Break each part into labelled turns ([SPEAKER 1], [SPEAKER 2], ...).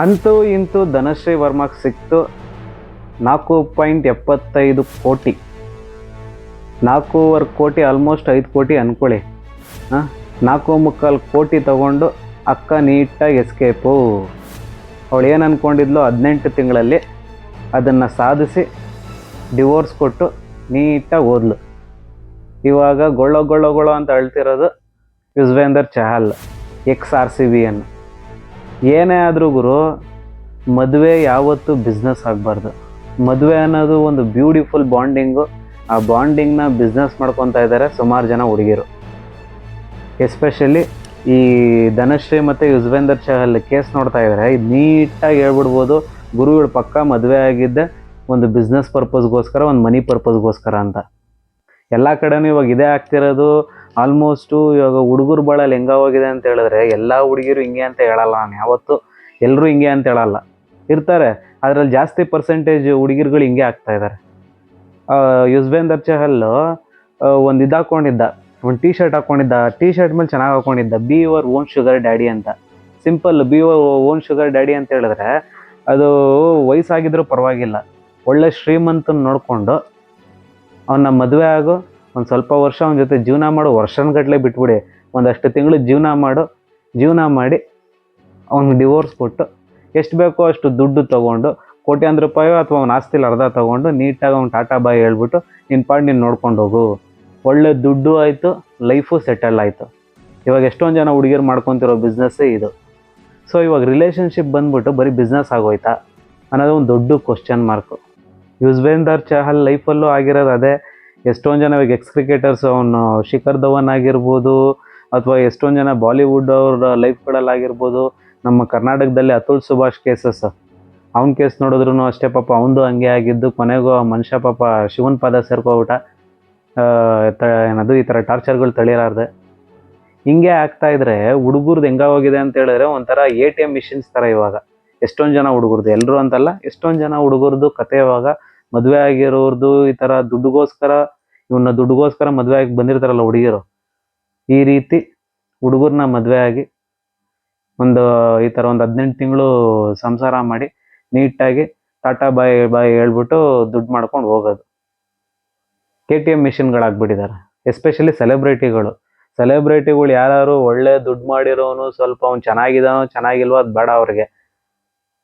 [SPEAKER 1] ಅಂತೂ ಇಂತೂ ಧನಶ್ರೀ ವರ್ಮಾಗೆ ಸಿಕ್ತು ನಾಲ್ಕು ಪಾಯಿಂಟ್ ಎಪ್ಪತ್ತೈದು ಕೋಟಿ. ನಾಲ್ಕೂವರೆ ಕೋಟಿ ಆಲ್ಮೋಸ್ಟ್ ಐದು ಕೋಟಿ ಅಂದ್ಕೊಳ್ಳಿ ಹಾಂ, ನಾಲ್ಕು ಮುಕ್ಕಾಲು ಕೋಟಿ ತಗೊಂಡು ಅಕ್ಕ ನೀಟಾಗಿ ಎಸ್ಕೇಪು ಅವಳು ಏನು ಅಂದ್ಕೊಂಡಿದ್ಲು ಹದಿನೆಂಟು ತಿಂಗಳಲ್ಲಿ ಅದನ್ನು ಸಾಧಿಸಿ ಡಿವೋರ್ಸ್ ಕೊಟ್ಟು ನೀಟಾಗಿ ಓದ್ಲು. ಇವಾಗ ಗೊಳ್ಳೋ ಗೊಳ್ಳೋ ಗೊಳ್ಳೋ ಅಂತ ಅಳ್ತಿರೋದು Yuzvendra Chahal ex R C B ಅನ್ನು. ಏನೇ ಆದರೂ ಗುರು, ಮದುವೆ ಯಾವತ್ತೂ ಬಿಸ್ನೆಸ್ ಆಗಬಾರ್ದು. ಮದುವೆ ಅನ್ನೋದು ಒಂದು ಬ್ಯೂಟಿಫುಲ್ ಬಾಂಡಿಂಗು ಆ ಬಾಂಡಿಂಗ್ನ ಬಿಸ್ನೆಸ್ ಮಾಡ್ಕೊತಾ ಇದ್ದಾರೆ ಸುಮಾರು ಜನ ಹುಡುಗಿರು. ಎಸ್ಪೆಷಲಿ ಈ ಧನಶ್ರೀ ಮತ್ತು ಯುಜ್ವೇಂದರ್ ಚಹಲ್ ಕೇಸ್ ನೋಡ್ತಾ ಇದ್ದಾರೆ ಇದು ನೀಟಾಗಿ ಹೇಳ್ಬಿಡ್ಬೋದು ಗುರುಗಳು ಪಕ್ಕ ಮದುವೆ ಆಗಿದ್ದೆ ಒಂದು ಬಿಸ್ನೆಸ್ ಪರ್ಪಸ್ಗೋಸ್ಕರ ಒಂದು ಮನಿ ಪರ್ಪಸ್ಗೋಸ್ಕರ ಅಂತ. ಎಲ್ಲ ಕಡೆನೂ ಇವಾಗ ಇದೇ ಆಗ್ತಿರೋದು. ಆಲ್ಮೋಸ್ಟು ಇವಾಗ ಹುಡುಗರು ಭಾಳ ಲೆಂಗ ಹೋಗಿದೆ ಅಂತ ಹೇಳಿದ್ರೆ ಎಲ್ಲ ಹುಡುಗಿರು ಹಿಂಗೆ ಅಂತ ಹೇಳಲ್ಲ ನಾನು. ಯಾವತ್ತು ಎಲ್ಲರೂ ಹಿಂಗೆ ಅಂತ ಹೇಳಲ್ಲ. ಇರ್ತಾರೆ, ಅದರಲ್ಲಿ ಜಾಸ್ತಿ ಪರ್ಸೆಂಟೇಜ್ ಹುಡುಗಿರುಗಳು ಹಿಂಗೆ ಆಗ್ತಾ ಇದ್ದಾರೆ ಯುಸ್ಬೇಂದರ್ ಚಹಲ್ ಒಂದು ಇದು ಹಾಕೊಂಡಿದ್ದ, ಒಂದು ಟೀ ಶರ್ಟ್ ಹಾಕೊಂಡಿದ್ದ. ಟೀ ಶರ್ಟ್ ಮೇಲೆ ಚೆನ್ನಾಗಿ ಹಾಕೊಂಡಿದ್ದ. Be your own sugar daddy ಅಂತ. Simple be your own sugar daddy ಅಂತ ಹೇಳಿದ್ರೆ ಅದು ವಯಸ್ಸಾಗಿದ್ರೂ ಪರವಾಗಿಲ್ಲ. ಒಳ್ಳೆ ಶ್ರೀಮಂತನ ನೋಡಿಕೊಂಡು ಅವನ್ನ ಮದುವೆ ಆಗು ಒಂದು ಸ್ವಲ್ಪ ವರ್ಷ ಅವನ ಜೊತೆ ಜೀವನ ಮಾಡು ವರ್ಷಗಟ್ಟಲೆ ಬಿಟ್ಬಿಡಿ. ಒಂದಷ್ಟು ತಿಂಗಳು ಜೀವನ ಮಾಡು, ಜೀವನ ಮಾಡಿ ಅವ್ನಿಗೆ ಡಿವೋರ್ಸ್ ಕೊಟ್ಟು ಎಷ್ಟು ಬೇಕೋ ಅಷ್ಟು ದುಡ್ಡು ತೊಗೊಂಡು ಕೋಟ್ಯಾಂತರ ರೂಪಾಯಿ ಅಥವಾ ಅವ್ನ ಆಸ್ತಿಲಿ ಅರ್ಧ ತೊಗೊಂಡು ನೀಟಾಗಿ ಅವ್ನು ಟಾಟಾ ಬಾಯ್ ಹೇಳ್ಬಿಟ್ಟು ನಿನ್ನ ಪಾಡ್ ನೀನು ನೋಡ್ಕೊಂಡು ಹೋಗು. ಒಳ್ಳೆ ದುಡ್ಡು ಆಯಿತು, ಲೈಫು ಸೆಟಲ್ ಆಯಿತು. ಇವಾಗ ಎಷ್ಟೊಂದು ಜನ ಹುಡುಗಿರು ಮಾಡ್ಕೊತಿರೋ ಬಿಸ್ನೆಸ್ಸೇ ಇದು. ಸೊ ಇವಾಗ ರಿಲೇಷನ್ಶಿಪ್ ಬಂದ್ಬಿಟ್ಟು ಬರೀ ಬಿಸ್ನೆಸ್ ಆಗೋಯ್ತಾ? ಅನ್ನೋದು ಒಂದು ದೊಡ್ಡ ಕ್ವಶನ್ ಮಾರ್ಕು ಯುಜ್ವೇಂದರ್ ಚಹಲ್ ಲೈಫಲ್ಲೂ ಆಗಿರೋದು ಅದೇ. ಎಷ್ಟೊಂದು ಜನ ಇವಾಗ ಎಕ್ಸ್ ಕ್ರಿಕೆಟರ್ಸ್ ಅವನು ಶಿಖರ್ ಧವನ್ ಆಗಿರ್ಬೋದು, ಅಥವಾ ಎಷ್ಟೊಂದು ಜನ ಬಾಲಿವುಡ್ ಅವ್ರ ಲೈಫ್ಗಳಲ್ಲಾಗಿರ್ಬೋದು ನಮ್ಮ ಕರ್ನಾಟಕದಲ್ಲಿ ಅತುಲ್ ಸುಭಾಷ್ ಕೇಸಸ್ ಅವ್ನ ಕೇಸ್ ನೋಡಿದ್ರು ಅಷ್ಟೇ ಪಾಪ ಅವನದು ಹಂಗೆ ಆಗಿದ್ದು, ಕೊನೆಗೂ ಆ ಮನುಷ್ಯ ಪಾಪ ಶಿವನ್ ಪಾದ ಸೇರ್ಕೊಬಿಟ್ಟ ಏನದು ಈ ಥರ ಟಾರ್ಚರ್ಗಳು ತಳಿಲಾರ್ದೆ ಹಿಂಗೆ ಆಗ್ತಾ ಇದ್ರೆ ಹುಡುಗರ್ದು ಹೆಂಗಾಗೋಗಿದೆ ಅಂತ ಹೇಳಿದ್ರೆ ಒಂಥರ ಎ ಟಿ ಎಂ ಮಿಷಿನ್ಸ್ ಥರ ಇವಾಗ. ಎಷ್ಟೊಂದು ಜನ ಹುಡುಗರ್ದು ಎಲ್ಲರೂ ಅಂತಲ್ಲ, ಎಷ್ಟೊಂದು ಜನ ಹುಡುಗರ್ದು ಕತೆ ಇವಾಗ ಮದುವೆ ಆಗಿರೋರ್ದು ಈ ಥರ ದುಡ್ಡುಗೋಸ್ಕರ ಇವನ್ನ ದುಡ್ಡುಗೋಸ್ಕರ ಮದುವೆ ಆಗಿ ಬಂದಿರ್ತಾರಲ್ಲ ಹುಡುಗಿಯರು ಈ ರೀತಿ ಹುಡುಗರನ್ನ ಮದುವೆ ಆಗಿ ಒಂದು ಈ ಥರ ಒಂದು ಹದಿನೆಂಟು ತಿಂಗಳು ಸಂಸಾರ ಮಾಡಿ ನೀಟಾಗಿ ಟಾಟಾ ಬಾಯ್ ಬಾಯ್ ಹೇಳ್ಬಿಟ್ಟು ದುಡ್ಡು ಮಾಡ್ಕೊಂಡು ಹೋಗೋದು. ಕೆ ಟಿ ಎಂ ಮಿಷಿನ್ಗಳಾಗ್ಬಿಟ್ಟಿದ್ದಾರೆ ಎಸ್ಪೆಷಲಿ ಸೆಲೆಬ್ರಿಟಿಗಳು. ಸೆಲೆಬ್ರಿಟಿಗಳು ಯಾರು ಒಳ್ಳೆ ದುಡ್ಡು ಮಾಡಿರೋನು ಸ್ವಲ್ಪ ಅವ್ನು ಚೆನ್ನಾಗಿದ್ದಾನೋ ಚೆನ್ನಾಗಿಲ್ವೋ ಅದು ಬೇಡ ಅವ್ರಿಗೆ.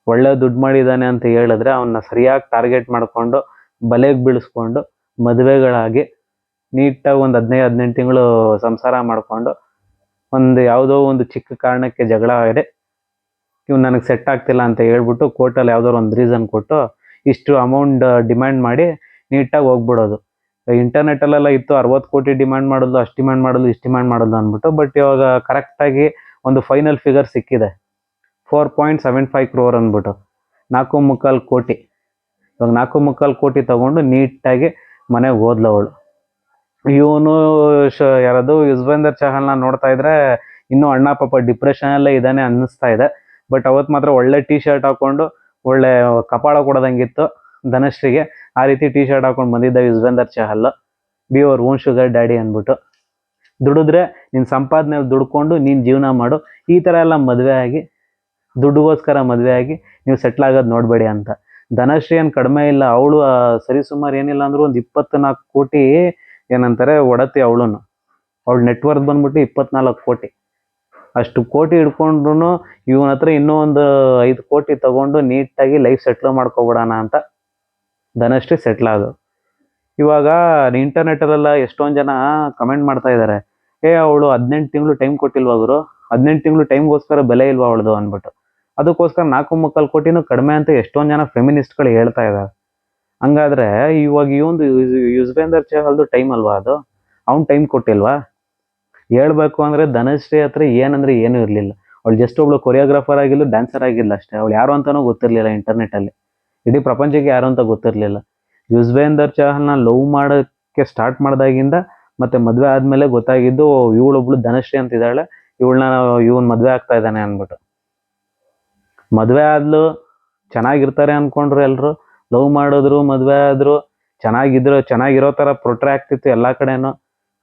[SPEAKER 1] ಒಳ್ಳೆ ದುಡ್ಡು ಮಾಡಿದ್ದಾನೆ ಅಂತ ಹೇಳಿದ್ರೆ ಅವನ್ನ ಸರಿಯಾಗಿ ಟಾರ್ಗೆಟ್ ಮಾಡಿಕೊಂಡು ಬಲೆಗೆ ಬೀಳಿಸ್ಕೊಂಡು ಮದುವೆಗಳಾಗಿ ನೀಟಾಗಿ ಒಂದು ಹದಿನೈದು, ಹದಿನೆಂಟು ತಿಂಗಳು ಸಂಸಾರ ಮಾಡಿಕೊಂಡು ಒಂದು ಯಾವುದೋ ಒಂದು ಚಿಕ್ಕ ಕಾರಣಕ್ಕೆ ಜಗಳ ಆಗಿದೆ. ಇವ್ನು ನನಗೆ ಸೆಟ್ ಆಗ್ತಿಲ್ಲ ಅಂತ ಹೇಳ್ಬಿಟ್ಟು ಕೋರ್ಟಲ್ಲಿ ಯಾವ್ದಾದ್ರು ಒಂದು ರೀಸನ್ ಕೊಟ್ಟು ಇಷ್ಟು ಅಮೌಂಟ್ ಡಿಮ್ಯಾಂಡ್ ಮಾಡಿ ನೀಟಾಗಿ ಹೋಗ್ಬಿಡೋದು. ಇಂಟರ್ನೆಟಲ್ಲೆಲ್ಲ ಇತ್ತು, ಅರವತ್ತು ಕೋಟಿ ಡಿಮ್ಯಾಂಡ್ ಮಾಡೋದು, ಅಷ್ಟು ಡಿಮ್ಯಾಂಡ್ ಮಾಡೋದು, ಇಷ್ಟು ಡಿಮ್ಯಾಂಡ್ ಮಾಡೋದು ಅಂದ್ಬಿಟ್ಟು ಬಟ್ ಇವಾಗ ಕರೆಕ್ಟಾಗಿ ಒಂದು ಫೈನಲ್ ಫಿಗರ್ ಸಿಕ್ಕಿದೆ. Four point seven five crore ಅಂದ್ಬಿಟ್ಟು. ನಾಲ್ಕು ಮುಕ್ಕಾಲು ಕೋಟಿ. ಇವಾಗ ನಾಲ್ಕು ಮುಕ್ಕಾಲು ಕೋಟಿ ತಗೊಂಡು ನೀಟಾಗಿ ಮನೆಗೆ ಹೋದ್ಲವಳು ಇವನು, ಶ, ಯಾರದು ಯುಜ್ವೇಂದರ್ ಚಹಲ್ನ ನೋಡ್ತಾ ಇದ್ರೆ ಇನ್ನೂ ಅಣ್ಣ ಪಾಪ ಡಿಪ್ರೆಷನಲ್ಲೇ ಇದಾನೆ ಅನ್ನಿಸ್ತಾ ಇದೆ. ಬಟ್ ಅವತ್ತು ಮಾತ್ರ ಒಳ್ಳೆ ಟೀ ಶರ್ಟ್ ಹಾಕೊಂಡು ಒಳ್ಳೆ ಕಪಾಳ ಕೊಡೋದಂಗಿತ್ತು ಧನಶ್ರೀಗೆ. ಆ ರೀತಿ ಟೀ ಶರ್ಟ್ ಹಾಕೊಂಡು ಬಂದಿದ್ದ Yuzvendra Chahal. Be our own sugar daddy ಅಂದ್ಬಿಟ್ಟು. ದುಡಿದ್ರೆ ನಿನ್ ಸಂಪಾದನೆ ದುಡ್ಕೊಂಡು ನೀನು ಜೀವನ ಮಾಡು. ಈ ಥರ ಎಲ್ಲ ಮದುವೆ ಆಗಿ, ದುಡ್ಡುಗೋಸ್ಕರ ಮದುವೆ ಆಗಿ ನೀವು ಸೆಟ್ಲ್ ಆಗೋದು ನೋಡಬೇಡಿ ಅಂತ. ಧನಶ್ರೀ ಏನು ಕಡಿಮೆ ಇಲ್ಲ. ಅವಳು ಸರಿಸುಮಾರು ಏನಿಲ್ಲ ಅಂದ್ರು ಒಂದು ಇಪ್ಪತ್ನಾಲ್ಕು ಕೋಟಿ ಏನಂತಾರೆ, ಒಡತಿ ಅವಳು ಅವಳ ನೆಟ್ವರ್ಕ್ ಬಂದ್ಬಿಟ್ಟು ಇಪ್ಪತ್ನಾಲ್ಕು ಕೋಟಿ. ಅಷ್ಟು ಕೋಟಿ ಹಿಡ್ಕೊಂಡ್ರು ಇವನ ಹತ್ರ ಇನ್ನೂ ಒಂದು ಐದು ಕೋಟಿ ತಗೊಂಡು ನೀಟಾಗಿ ಲೈಫ್ ಸೆಟ್ಲ್ ಮಾಡ್ಕೊಬಿಡೋಣ ಅಂತ ಧನಶ್ರೀ ಸೆಟ್ಲ್ ಆದವು ಇವಾಗ ಇಂಟರ್ನೆಟಲ್ಲೆಲ್ಲ ಎಷ್ಟೊಂದು ಜನ ಕಮೆಂಟ್ ಮಾಡ್ತಾ ಇದ್ದಾರೆ ಏ, ಅವಳು ಹದಿನೆಂಟು ತಿಂಗಳು ಟೈಮ್ ಕೊಟ್ಟಿಲ್ವಾ ಗುರು? ಹದಿನೆಂಟು ತಿಂಗಳು ಟೈಮ್ಗೋಸ್ಕರ ಬೆಲೆ ಇಲ್ವಾ ಅವಳದು ಅಂದ್ಬಿಟ್ಟು. ಅದಕ್ಕೋಸ್ಕರ ನಾಲ್ಕು ಮುಕ್ಕಾಲು ಕೋಟಿನೂ ಕಡಿಮೆ ಅಂತ ಎಷ್ಟೊಂದು ಜನ ಫೆಮಿನಿಸ್ಟ್ಗಳು ಹೇಳ್ತಾ ಇದ್ದಾರೆ ಹಂಗಾದ್ರೆ ಇವಾಗ ಒಂದು ಯುಜ್ವೇಂದರ್ ಚಹಲ್ದು ಟೈಮ್ ಅಲ್ವಾ ಅದು? ಅವ್ನು ಟೈಮ್ ಕೊಟ್ಟಿಲ್ವಾ? ಹೇಳ್ಬೇಕು ಅಂದ್ರೆ ಧನಶ್ರೀ ಹತ್ರ ಏನಂದ್ರೆ ಏನೂ ಇರಲಿಲ್ಲ. ಅವಳು ಜಸ್ಟ್ ಒಬ್ಳು ಕೊರಿಯೋಗ್ರಾಫರ್ ಆಗಿಲ್ಲ ಡ್ಯಾನ್ಸರ್ ಆಗಿಲ್ಲ ಅಷ್ಟೇ. ಅವಳು ಯಾರು ಅಂತಾನೂ ಗೊತ್ತಿರಲಿಲ್ಲ ಇಂಟರ್ನೆಟ್ಟಲ್ಲಿ ಇಡೀ ಪ್ರಪಂಚಕ್ಕೆ ಯಾರು ಅಂತ ಗೊತ್ತಿರಲಿಲ್ಲ. ಯುಜ್ವೇಂದರ್ ಚಹಲ್ನ ಲವ್ ಮಾಡೋಕ್ಕೆ ಸ್ಟಾರ್ಟ್ ಮಾಡಿದಾಗಿಂದ ಮತ್ತೆ ಮದುವೆ ಆದಮೇಲೆ ಗೊತ್ತಾಗಿದ್ದು ಇವಳೊಬ್ಳು ಧನಶ್ರೀ ಅಂತಿದ್ದಾಳೆ. ಇವಳನ್ನ ಇವನ್ ಮದುವೆ ಆಗ್ತಾ ಇದ್ದಾನೆ ಅಂದ್ಬಿಟ್ಟು. ಮದುವೆ ಆದ್ಲು ಚೆನ್ನಾಗಿರ್ತಾರೆ ಅನ್ಕೊಂಡ್ರು ಎಲ್ರು. ಲವ್ ಮಾಡಿದ್ರು, ಮದುವೆ ಆದ್ರು, ಚೆನ್ನಾಗಿದ್ರು, ಚೆನ್ನಾಗಿರೋ ಥರ ಪ್ರೊಟ್ರೆ ಆಗ್ತಿತ್ತು ಎಲ್ಲ ಕಡೆನೂ.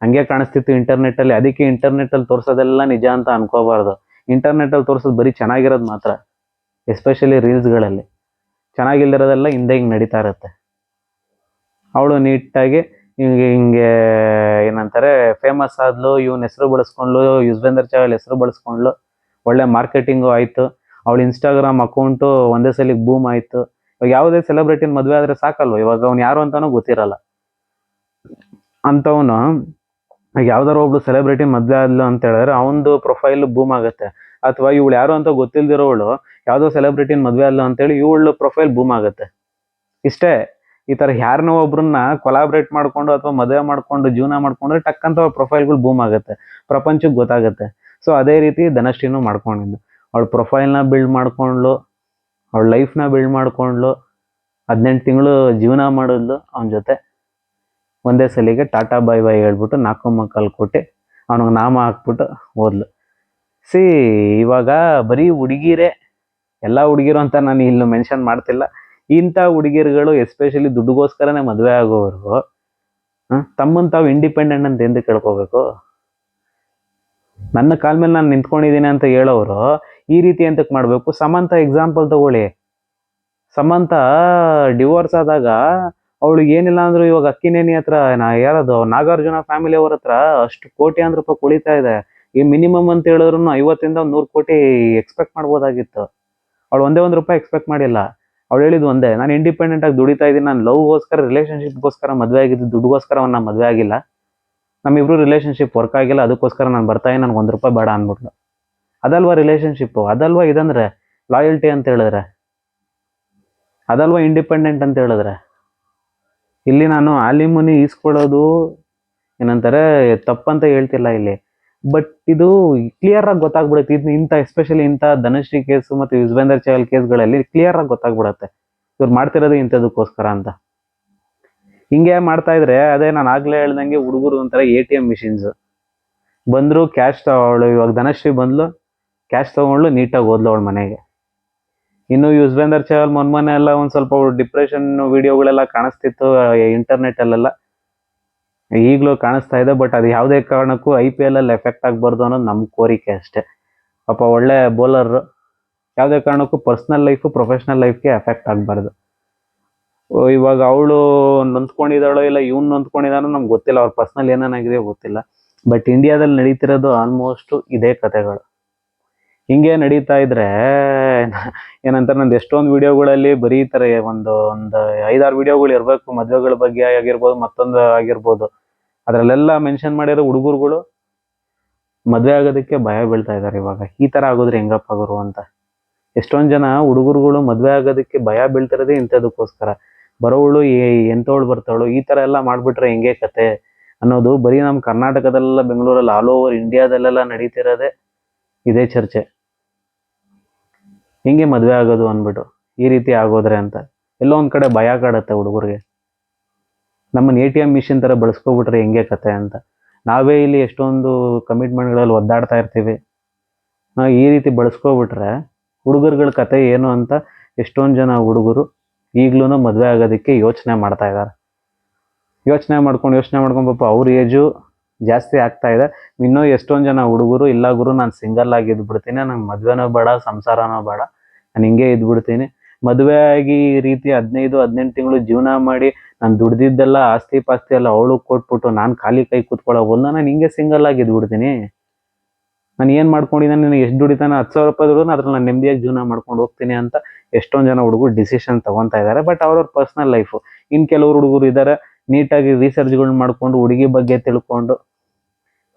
[SPEAKER 1] ಹಂಗೆ ಕಾಣಿಸ್ತಿತ್ತು ಇಂಟರ್ನೆಟ್ಟಲ್ಲಿ ಅದಕ್ಕೆ ಇಂಟರ್ನೆಟ್ಟಲ್ಲಿ ತೋರಿಸೋದೆಲ್ಲ ನಿಜ ಅಂತ ಅನ್ಕೋಬಾರ್ದು. ಇಂಟರ್ನೆಟ್ಟಲ್ಲಿ ತೋರಿಸೋದು ಬರೀ ಚೆನ್ನಾಗಿರೋದು ಮಾತ್ರ. ಎಸ್ಪೆಷಲಿ ರೀಲ್ಸ್ಗಳಲ್ಲಿ ಚೆನ್ನಾಗಿಲ್ದಿರೋದೆಲ್ಲ ಹಿಂದೆ ಹಿಂಗೆ ನಡೀತಾ ಇರುತ್ತೆ. ಅವಳು ನೀಟಾಗಿ ಹಿಂಗೆ ಹಿಂಗೆ ಏನಂತಾರೆ ಫೇಮಸ್ ಆದ್ಲು, ಇವನ್ ಹೆಸರು ಬಳಸ್ಕೊಂಡ್ಲು ಯುಸ್ಬೇಂದರ್ ಚಾವಲ್ ಹೆಸರು ಬಳಸ್ಕೊಂಡ್ಲು. ಒಳ್ಳೆ ಮಾರ್ಕೆಟಿಂಗು ಆಯಿತು. ಅವಳ ಇನ್ಸ್ಟಾಗ್ರಾಮ್ ಅಕೌಂಟು ಒಂದೇ ಸಲಿಗೆ ಬೂಮ್ ಆಯಿತು. ಇವಾಗ ಯಾವುದೇ ಸೆಲೆಬ್ರಿಟಿನ ಮದುವೆ ಆದ್ರೆ ಸಾಕಲ್ವ? ಇವಾಗ ಅವ್ನು ಯಾರು ಅಂತಾನೂ ಗೊತ್ತಿರಲ್ಲ. ಅಂತವನು ಯಾವ್ದಾರು ಒಬ್ಳು ಸೆಲೆಬ್ರಿಟಿ ಮದ್ವೆ ಆದ್ಲು ಅಂತ ಹೇಳಿದ್ರೆ ಅವನದು ಪ್ರೊಫೈಲ್ ಬೂಮ್ ಆಗುತ್ತೆ. ಅಥವಾ ಇವಳು ಯಾರು ಅಂತ ಗೊತ್ತಿಲ್ದಿರೋವಳು ಯಾವುದೋ ಸೆಲೆಬ್ರಿಟಿನ ಮದ್ವೆ ಅಲ್ಲ ಅಂತೇಳಿ ಇವಳು ಪ್ರೊಫೈಲ್ ಬೂಮ್ ಆಗುತ್ತೆ. ಇಷ್ಟೇ, ಈ ತರ ಯಾರನ್ನೋ ಒಬ್ರನ್ನ ಕೊಲಾಬ್ರೇಟ್ ಮಾಡ್ಕೊಂಡು ಅಥವಾ ಮದುವೆ ಮಾಡ್ಕೊಂಡು ಜೀವನ ಮಾಡ್ಕೊಂಡ್ರೆ ಟಕ್ಕಂತ ಪ್ರೊಫೈಲ್ಗಳು ಬೂಮ್ ಆಗುತ್ತೆ. ಪ್ರಪಂಚಕ್ಕೆ ಗೊತ್ತಾಗುತ್ತೆ. ಸೊ ಅದೇ ರೀತಿ ಧನಶ್ರೀನು ಮಾಡ್ಕೊಂಡಿದ್ದು ಅವಳ ಪ್ರೊಫೈಲ್ನ ಬಿಲ್ಡ್ ಮಾಡ್ಕೊಂಡ್ಲು ಅವಳ ಲೈಫ್ನ ಬಿಲ್ಡ್ ಮಾಡ್ಕೊಂಡ್ಲು, ಹದಿನೆಂಟು ತಿಂಗಳು ಜೀವನ ಮಾಡಿದ್ಲು ಅವನ ಜೊತೆ. ಒಂದೇ ಸಲಿಗೆ ಟಾಟಾ ಬಾಯ್ ಬಾಯ್ ಹೇಳ್ಬಿಟ್ಟು ನಾಲ್ಕು ಮಕ್ಕಳು ಕೊಟ್ಟು ಅವನಿಗೆ ನಾಮ ಹಾಕ್ಬಿಟ್ಟು ಓದ್ಲು. ಸಿ, ಇವಾಗ ಬರೀ ಹುಡುಗಿರೇ, ಎಲ್ಲ ಹುಡುಗಿರು ಅಂತ ನಾನು ಇಲ್ಲಿ ಮೆನ್ಷನ್ ಮಾಡ್ತಿಲ್ಲ. ಇಂಥ ಹುಡುಗಿರುಗಳು ಎಸ್ಪೆಷಲಿ ದುಡ್ಡುಗೋಸ್ಕರನೇ ಮದುವೆ ಆಗೋವರೆಗೂ ತಮ್ಮನ್ನು ತಾವು ಇಂಡಿಪೆಂಡೆಂಟ್ ಅಂತ ಎಂದು ಕೇಳ್ಕೋಬೇಕು? ನನ್ನ ಕಾಲ ಮೇಲೆ ನಾನು ನಿಂತ್ಕೊಂಡಿದ್ದೀನಿ ಅಂತ ಹೇಳೋರು ಈ ರೀತಿ ಅಂತಕ್ಕೆ ಮಾಡಬೇಕು? ಸಮಂತ ಎಕ್ಸಾಂಪಲ್ ತಗೊಳ್ಳಿ. ಸಮಂತ ಡಿವೋರ್ಸ್ ಆದಾಗ ಅವಳು ಏನಿಲ್ಲ ಅಂದ್ರೂ ಇವಾಗ ಅಕ್ಕಿನೇನಿ ಹತ್ರ, ನಾ ಯಾರದು, ನಾಗಾರ್ಜುನ ಫ್ಯಾಮಿಲಿ ಅವ್ರ ಹತ್ರ ಅಷ್ಟು ಕೋಟಿ ಅಂದ್ರ ರೂಪಾಯಿ ಕುಳಿತಾ ಇದೆ. ಈ ಮಿನಿಮಮ್ ಅಂತ ಹೇಳಿದ್ರು ಐವತ್ತಿಂದ ನೂರು ಕೋಟಿ ಎಕ್ಸ್ಪೆಕ್ಟ್ ಮಾಡ್ಬೋದಾಗಿತ್ತು. ಅವಳು ಒಂದೇ ಒಂದು ರೂಪಾಯಿ ಎಕ್ಸ್ಪೆಕ್ಟ್ ಮಾಡಿಲ್ಲ. ಅವಳು ಹೇಳಿದ್ ಒಂದೇ, ನಾನು ಇಂಡಿಪೆಂಡೆಂಟ್ ಆಗಿ ದುಡಿತಾ ಇದ್ದೀನಿ, ನಾನು ಲವ್ಗೋಸ್ಕರ ರಿಲೇಷನ್ಶಿಪ್ಗೋಸ್ಕರ ಮದುವೆ ಆಗಿದ್ದು, ದುಡ್ಡುಗೋಸ್ಕರ ನಾನು ಮದುವೆ ಆಗಿಲ್ಲ. ನಮ್ಮಿಬ್ರು ರಿಲೇಷನ್ಶಿಪ್ ವರ್ಕ್ ಆಗಿಲ್ಲ, ಅದಕ್ಕೋಸ್ಕರ ನಾನು ಬರ್ತಾ ಇದ್ದೀನಿ ನನಗೆ ಒಂದು ರೂಪಾಯಿ ಬೇಡ ಅಂದ್ಬಿಟ್ಲು. ಅದಲ್ವಾ ರಿಲೇಷನ್ಶಿಪ್ಪು ಅದಲ್ವಾ ಇದಂದ್ರೆ ಲಾಯಲ್ಟಿ ಅಂತ ಹೇಳಿದ್ರೆ? ಅದಲ್ವಾ ಇಂಡಿಪೆಂಡೆಂಟ್ ಅಂತ ಹೇಳಿದ್ರೆ? ಇಲ್ಲಿ ನಾನು ಆಲಿಮುನಿ ಈಸ್ಕೊಳ್ಳೋದು ಏನಂತಾರೆ, ತಪ್ಪಂತ ಹೇಳ್ತಿಲ್ಲ ಇಲ್ಲಿ. ಬಟ್ ಇದು ಕ್ಲಿಯರ್ ಆಗಿ ಗೊತ್ತಾಗ್ಬಿಡುತ್ತೆ. ಇದು ಇಂಥ ಎಸ್ಪೆಷಲಿ ಇಂಥ ಧನಶ್ರೀ ಕೇಸು ಮತ್ತು ಯುಜ್ವೇಂದರ್ ಚಹಲ್ ಕೇಸ್ಗಳಲ್ಲಿ ಕ್ಲಿಯರ್ ಆಗಿ ಗೊತ್ತಾಗ್ಬಿಡುತ್ತೆ. ಇವ್ರು ಮಾಡ್ತಿರೋದು ಇಂಥದಕ್ಕೋಸ್ಕರ ಅಂತ. ಹಿಂಗೆ ಮಾಡ್ತಾ ಇದ್ರೆ, ಅದೇ ನಾನು ಆಗ್ಲೇ ಹೇಳ್ದಂಗೆ ಹುಡುಗರು ಒಂಥರ ಎ ಟಿ ಎಂ ಮಿಷಿನ್ಸ್ ಬಂದ್ರು ಕ್ಯಾಶ್ ತಗೊಳ್ಳು, ಇವಾಗ ಧನಶ್ರೀ ಬಂದ್ಲು ಕ್ಯಾಶ್ ತಗೊಂಡ್ಲು ನೀಟಾಗಿ ಓದ್ಲು ಅವಳು ಮನೆಗೆ. ಇನ್ನು ಯುಜ್ವೇಂದರ್ ಚಹಲ್ ಮೊನ್ನೆ ಎಲ್ಲ ಒಂದು ಸ್ವಲ್ಪ ಡಿಪ್ರೆಷನ್ ವಿಡಿಯೋಗಳೆಲ್ಲ ಕಾಣಿಸ್ತಿತ್ತು ಇಂಟರ್ನೆಟಲ್ಲೆಲ್ಲ ಈಗಲೂ ಕಾಣಿಸ್ತಾ ಇದೆ ಬಟ್ ಅದು ಯಾವುದೇ ಕಾರಣಕ್ಕೂ ಐ ಪಿ ಎಲ್ ಎಫೆಕ್ಟ್ ಆಗಬಾರ್ದು ಅನ್ನೋದು ನಮ್ಮ ಕೋರಿಕೆ ಅಷ್ಟೇ. ಪಾಪ ಒಳ್ಳೆ ಬೌಲರ್ ಯಾವುದೇ ಕಾರಣಕ್ಕೂ ಪರ್ಸ್ನಲ್ ಲೈಫು ಪ್ರೊಫೆಷ್ನಲ್ ಲೈಫ್ಗೆ ಎಫೆಕ್ಟ್ ಆಗಬಾರ್ದು. ಇವಾಗ ಅವಳು ನೊಂದ್ಕೊಂಡಿದ್ದಾಳೋ ಇಲ್ಲ ಇವ್ನು ನೊಂದ್ಕೊಂಡಿದ್ದಾನೋ ನಮ್ಗೆ ಗೊತ್ತಿಲ್ಲ, ಅವ್ರ ಪರ್ಸ್ನಲ್ ಏನೇನಾಗಿದೆಯೋ ಗೊತ್ತಿಲ್ಲ. ಬಟ್ ಇಂಡಿಯಾದಲ್ಲಿ ನಡೀತಿರೋದು ಆಲ್ಮೋಸ್ಟ್ ಇದೇ ಕತೆಗಳು. ಹಿಂಗೆ ನಡೀತಾ ಇದ್ರೆ, ಏನಂತಾರೆ, ನಂದು ಎಷ್ಟೊಂದು ವಿಡಿಯೋಗಳಲ್ಲಿ ಬರೀ ಥರ ಒಂದು ಒಂದು ಐದಾರು ವಿಡಿಯೋಗಳು ಇರಬೇಕು, ಮದುವೆಗಳ ಬಗ್ಗೆ ಆಗಿರ್ಬೋದು, ಮತ್ತೊಂದು ಆಗಿರ್ಬೋದು. ಅದರಲ್ಲೆಲ್ಲ ಮೆನ್ಷನ್ ಮಾಡಿರೋ ಹುಡುಗರುಗಳು ಮದುವೆ ಆಗೋದಕ್ಕೆ ಭಯ ಬೀಳ್ತಾ ಇದ್ದಾರೆ ಇವಾಗ. ಈ ಥರ ಆಗೋದ್ರೆ ಹೆಂಗಪ್ಪ ಗುರು ಅಂತ. ಎಷ್ಟೊಂದು ಜನ ಹುಡುಗರುಗಳು ಮದುವೆ ಆಗೋದಕ್ಕೆ ಭಯ ಬೀಳ್ತಿರೋದೇ ಇಂಥದಕ್ಕೋಸ್ಕರ. ಬರೋವಳು ಎಂಥವಳು ಬರ್ತಾವಳು, ಈ ಥರ ಎಲ್ಲ ಮಾಡಿಬಿಟ್ರೆ ಹೆಂಗೆ ಕತೆ? ಅನ್ನೋದು ಬರೀ ನಮ್ಮ ಕರ್ನಾಟಕದಲ್ಲೆಲ್ಲ, ಬೆಂಗಳೂರಲ್ಲಿ ಆಲ್ ಓವರ್ ಇಂಡಿಯಾದಲ್ಲೆಲ್ಲ ನಡೀತಿರೋದೇ ಇದೇ ಚರ್ಚೆ. ಹಿಂಗೆ ಮದುವೆ ಆಗೋದು ಅಂದ್ಬಿಟ್ಟು ಈ ರೀತಿ ಆಗೋದ್ರೆ ಅಂತ. ಎಲ್ಲೋ ಒಂದು ಕಡೆ ಭಯ ಕಾಡತ್ತೆ ಹುಡುಗರಿಗೆ. ನಮ್ಮನ್ನ ಎ ಟಿ ಎಂ ಮಿಷಿನ್ ಥರ ಬಳಸ್ಕೊಬಿಟ್ರೆ ಹೆಂಗೆ ಕತೆ ಅಂತ. ನಾವೇ ಇಲ್ಲಿ ಎಷ್ಟೊಂದು ಕಮಿಟ್ಮೆಂಟ್ಗಳಲ್ಲಿ ಒದ್ದಾಡ್ತಾ ಇರ್ತೀವಿ. ನಾವು ಈ ರೀತಿ ಬಳಸ್ಕೊಬಿಟ್ರೆ ಹುಡುಗರುಗಳ ಕತೆ ಏನು ಅಂತ ಎಷ್ಟೊಂದು ಜನ ಹುಡುಗರು ಈಗಲೂ ಮದುವೆ ಆಗೋದಕ್ಕೆ ಯೋಚನೆ ಮಾಡ್ತಾ ಇದ್ದಾರೆ. ಯೋಚನೆ ಮಾಡ್ಕೊಂಡು ಯೋಚನೆ ಮಾಡ್ಕೊಂಡು ಪಾಪ ಅವ್ರ ಏಜು ಜಾಸ್ತಿ ಆಗ್ತಾ ಇದೆ. ಇನ್ನೂ ಎಷ್ಟೊಂದು ಜನ ಹುಡುಗರು, ಇಲ್ಲ ಗುರು, ನಾನು ಸಿಂಗಲ್ ಆಗಿ ಇದ್ಬಿಡ್ತೀನಿ. ನಂಗೆ ಮದುವೆನೂ ಬೇಡ, ಸಂಸಾರನೂ ಬೇಡ. ನಾನು ಹಿಂಗೆ ಇದ್ಬಿಡ್ತೀನಿ. ಮದುವೆ ಆಗಿ ಈ ರೀತಿ ಹದಿನೈದು, ಹದಿನೆಂಟು ತಿಂಗಳು ಜೀವನ ಮಾಡಿ ನಾನು ದುಡ್ದಿದ್ದೆಲ್ಲ ಆಸ್ತಿ ಪಾಸ್ತಿ ಎಲ್ಲ ಅವಳು ಕೊಟ್ಬಿಟ್ಟು ನಾನು ಖಾಲಿ ಕೈ ಕೂತ್ಕೊಳ್ಳೋ ಬದಲು ನಾನು ಹಿಂಗೆ ಸಿಂಗಲ್ ಆಗಿ ಇದ್ಬಿಡ್ತೀನಿ. ನಾನು ಏನು ಮಾಡ್ಕೊಂಡಿದ್ದಾನೆ ನನಗೆ ಎಷ್ಟು ದುಡಿತಾನೆ? ಹತ್ತು ಸಾವಿರ ರೂಪಾಯಿ ದುಡಿದು ಅದ್ರಲ್ಲಿ ನಾನು ನೆಮ್ಮದಿಯಾಗಿ ಜೀವನ ಮಾಡ್ಕೊಂಡು ಹೋಗ್ತೀನಿ ಅಂತ ಎಷ್ಟೊಂದು ಜನ ಹುಡುಗರು ಡಿಸಿಷನ್ ತಗೊತಾ ಇದ್ದಾರೆ. ಬಟ್ ಅವ್ರವ್ರ ಪರ್ಸ್ನಲ್ ಲೈಫು ಇನ್ನು ಕೆಲವರು ಹುಡುಗರು ಇದ್ದಾರೆ ನೀಟಾಗಿ ರಿಸರ್ಚ್ಗಳನ್ನ ಮಾಡ್ಕೊಂಡು ಹುಡುಗಿ ಬಗ್ಗೆ ತಿಳ್ಕೊಂಡು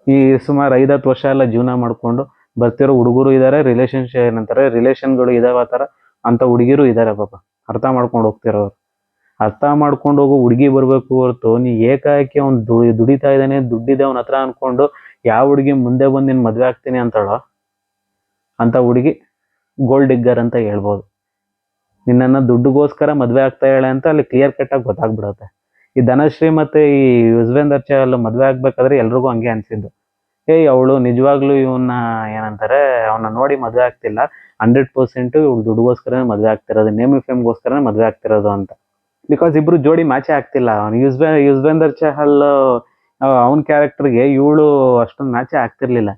[SPEAKER 1] ಈ ಸುಮಾರು ಐದತ್ತು ವರ್ಷ ಎಲ್ಲ ಜೀವನ ಮಾಡ್ಕೊಂಡು ಬರ್ತಿರೋ ಹುಡುಗರು ಇದ್ದಾರೆ ರಿಲೇಶನ್ಶಿಪ್ ಏನಂತಾರೆ ರಿಲೇಷನ್ಗಳು ಇದಾವೆ ಆ ಥರ ಅಂಥ ಹುಡುಗಿರು ಇದ್ದಾರೆ ಪಾಪ. ಅರ್ಥ ಮಾಡ್ಕೊಂಡು ಹೋಗ್ತಿರೋರು ಅರ್ಥ ಮಾಡ್ಕೊಂಡು ಹೋಗೋ ಹುಡುಗಿ ಬರಬೇಕು ಹೊರತು ನೀ ಏಕಾಏಕಿ ಅವ್ನು ದುಡಿ, ದುಡಿತಾ ಇದ್ದಾನೆ, ದುಡ್ಡಿದೆ ಅವನ ಹತ್ರ ಅನ್ಕೊಂಡು ಯಾವ ಹುಡುಗಿ ಮುಂದೆ ಬಂದು ನಿನ್ನ ಮದುವೆ ಆಗ್ತೀನಿ ಅಂತಾಳೋ ಅಂಥ ಹುಡುಗಿ ಗೋಲ್ಡ್ ಡಿಗ್ಗರ್ ಅಂತ ಹೇಳ್ಬೋದು. ನಿನ್ನನ್ನು ದುಡ್ಡುಗೋಸ್ಕರ ಮದುವೆ ಆಗ್ತಾ ಹೇಳೆ ಅಂತ ಅಲ್ಲಿ ಕ್ಲಿಯರ್ ಕಟ್ಟಾಗಿ ಗೊತ್ತಾಗ್ಬಿಡುತ್ತೆ. ಈ ಧನಶ್ರೀ ಮತ್ತೆ ಈ ಯುಜ್ವೇಂದರ್ ಚಹಲ್ ಮದುವೆ ಆಗ್ಬೇಕಾದ್ರೆ ಎಲ್ರಿಗೂ ಹಂಗೆ ಅನ್ಸಿದ್ದು. ಏಯ್, ಅವಳು ನಿಜವಾಗ್ಲೂ ಇವನ್ನ ಏನಂತಾರೆ ಅವನ್ನ ನೋಡಿ ಮದುವೆ ಆಗ್ತಿಲ್ಲ. ಹಂಡ್ರೆಡ್ ಪರ್ಸೆಂಟ್ ಇವಳು ದುಡ್ಡುಗೋಸ್ಕರನೇ ಮದುವೆ ಆಗ್ತಿರೋದು ನೇಮಿ ಫೇಮ್ಗೋಸ್ಕರನೇ ಮದುವೆ ಆಗ್ತಿರೋದು ಅಂತ. ಬಿಕಾಸ್ ಇಬ್ರು ಜೋಡಿ ಮ್ಯಾಚೇ ಆಗ್ತಿಲ್ಲ. ಅವ್ನು ಯುಜ್ವೆ ಯುಜ್ವೇಂದರ್ ಚಹಲ್ ಅವನ ಕ್ಯಾರೆಕ್ಟರ್ಗೆ ಇವಳು ಅಷ್ಟೊಂದು ಮ್ಯಾಚೇ ಆಗ್ತಿರ್ಲಿಲ್ಲ.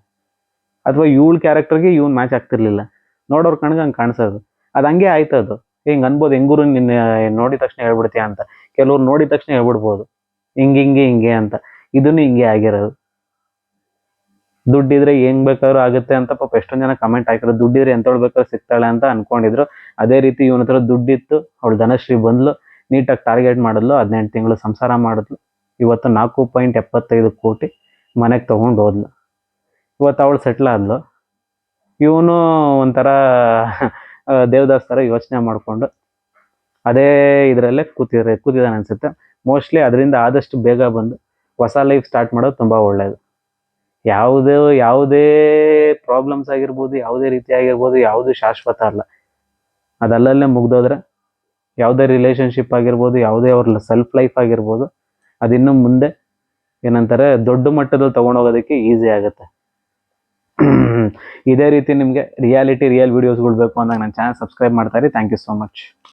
[SPEAKER 1] ಅಥವಾ ಇವಳ ಕ್ಯಾರೆಕ್ಟರ್ಗೆ ಇವ್ನು ಮ್ಯಾಚ್ ಆಗ್ತಿರ್ಲಿಲ್ಲ. ನೋಡೋರ್ ಕಣ್ಗೆ ಹಂಗೆ ಕಾಣಿಸೋದು. ಅದು ಹಂಗೆ ಆಯ್ತು ಅದು ಹಿಂಗೆ ಅನ್ಬೋದು ಹೆಂಗೂರು ನಿನ್ನ, ನೋಡಿದ ತಕ್ಷಣ ಹೇಳ್ಬಿಡ್ತೀಯ ಅಂತ. ಕೆಲವ್ರು ನೋಡಿದ ತಕ್ಷಣ ಹೇಳ್ಬಿಡ್ಬೋದು. ಹಿಂಗೆ ಹಿಂಗೆ ಹಿಂಗೆ ಅಂತ. ಇದನ್ನು ಹಿಂಗೆ ಆಗಿರೋದು. ದುಡ್ಡಿದ್ರೆ ಹೆಂಗ್ ಬೇಕಾದ್ರೂ ಆಗುತ್ತೆ ಅಂತ ಪಾಪ ಎಷ್ಟೊಂದು ಜನ ಕಮೆಂಟ್ ಹಾಕಿದ್ರು. ದುಡ್ಡಿದ್ರೆ ಎಂತೊಳ್ ಬೇಕಾದ್ರೂ ಸಿಗ್ತಾಳೆ ಅಂತ ಅನ್ಕೊಂಡಿದ್ರು. ಅದೇ ರೀತಿ ಇವನ ಹತ್ರ ದುಡ್ಡಿತ್ತು. ಅವಳು ಧನಶ್ರೀ ಬಂದ್ಲು. ನೀಟಾಗಿ ಟಾರ್ಗೆಟ್ ಮಾಡಿದ್ಲು. ಹದಿನೆಂಟು ತಿಂಗಳು ಸಂಸಾರ ಮಾಡಿದ್ಲು. ಇವತ್ತು ನಾಲ್ಕು ಪಾಯಿಂಟ್ ಎಪ್ಪತ್ತೈದು ಕೋಟಿ ಮನೆಗೆ ತೊಗೊಂಡು ಹೋದ್ಲು. ಇವತ್ತು ಅವಳು ಸೆಟ್ಲ್ ಆದ್ಲು. ಇವನು ಒಂಥರ, ದೇವದಾಸ್ ಥರ ಯೋಚನೆ ಮಾಡಿಕೊಂಡು ಅದೇ ಇದರಲ್ಲೇ ಕೂತಿದ್ರೆ, ಕೂತಿದ್ದಾನೆ ಅನ್ಸುತ್ತೆ. ಮೋಸ್ಟ್ಲಿ ಅದರಿಂದ ಆದಷ್ಟು ಬೇಗ ಬಂದು ಹೊಸ ಲೈಫ್ ಸ್ಟಾರ್ಟ್ ಮಾಡೋದು ತುಂಬ ಒಳ್ಳೆಯದು ಯಾವುದೇ ಯಾವುದೇ ಪ್ರಾಬ್ಲಮ್ಸ್ ಆಗಿರ್ಬೋದು, ಯಾವುದೇ ರೀತಿ ಆಗಿರ್ಬೋದು, ಯಾವುದು ಶಾಶ್ವತ ಅಲ್ಲ. ಅದಲ್ಲಲ್ಲೇ ಮುಗ್ದೋದ್ರೆ, ಯಾವುದೇ ರಿಲೇಶನ್ಶಿಪ್ ಆಗಿರ್ಬೋದು, ಯಾವುದೇ ಅವ್ರ ಸೆಲ್ಫ್ ಲೈಫ್ ಆಗಿರ್ಬೋದು, ಅದಿನ್ನು ಮುಂದೆ ಏನಂತಾರೆ, ದೊಡ್ಡ ಮಟ್ಟದಲ್ಲಿ ತೊಗೊಂಡೋಗೋದಕ್ಕೆ ಈಸಿ ಆಗುತ್ತೆ. ಇದೇ ರೀತಿ ನಿಮಗೆ ರಿಯಾಲಿಟಿ ರಿಯಲ್ ವೀಡಿಯೋಸ್ಗಳು ಬೇಕು ಅಂದಾಗ ನನ್ನ ಚಾನಲ್ ಸಬ್ಸ್ಕ್ರೈಬ್ ಮಾಡ್ತಾರೆ ಥ್ಯಾಂಕ್ ಯು ಸೋ ಮಚ್